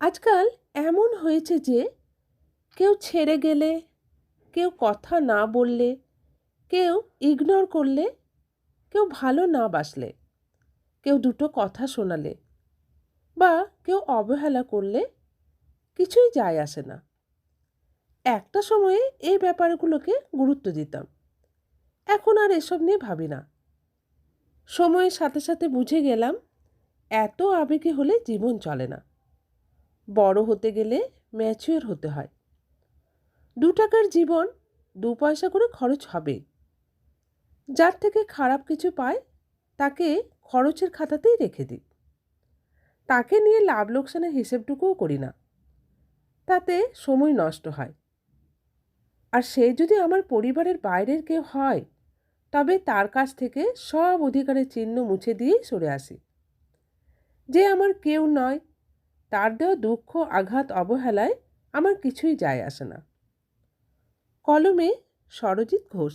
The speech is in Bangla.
আজকাল এমন হয়েছে যে কেউ ছেড়ে গেলে, কেউ কথা না বললে, কেউ ইগনোর করলে, কেউ ভালো না বাসলে, কেউ দুটো কথা শোনালে বা কেউ অবহেলা করলে কিছুই যায় আসে না। একটা সময়ে এই ব্যাপারগুলোকে গুরুত্ব দিতাম। এখন আর এসব নিয়ে ভাবি না। সময়ের সাথে সাথে বুঝে গেলাম, এত আবেগে হলে জীবন চলে না। বড় হতে গেলে ম্যাচিওর হতে হয়। দু টাকার জীবন দু পয়সা করে খরচ হবে। যার থেকে খারাপ কিছু পায়, তাকে খরচের খাতাতেই রেখে দিই। তাকে নিয়ে লাভ লোকসানের হিসেবটুকুও করি না। তাতে সময় নষ্ট হয়। আর সে যদি আমার পরিবারের বাইরের কেউ হয়, তবে তার কাছ থেকে সব অধিকারের চিহ্ন মুছে দিয়েই সরে আসি। যে আমার কেউ নয় তার দেওয়া দুঃখ আঘাত অবহেলায় আমার কিছুই যায় আসে না। কলমে সরজিৎ ঘোষ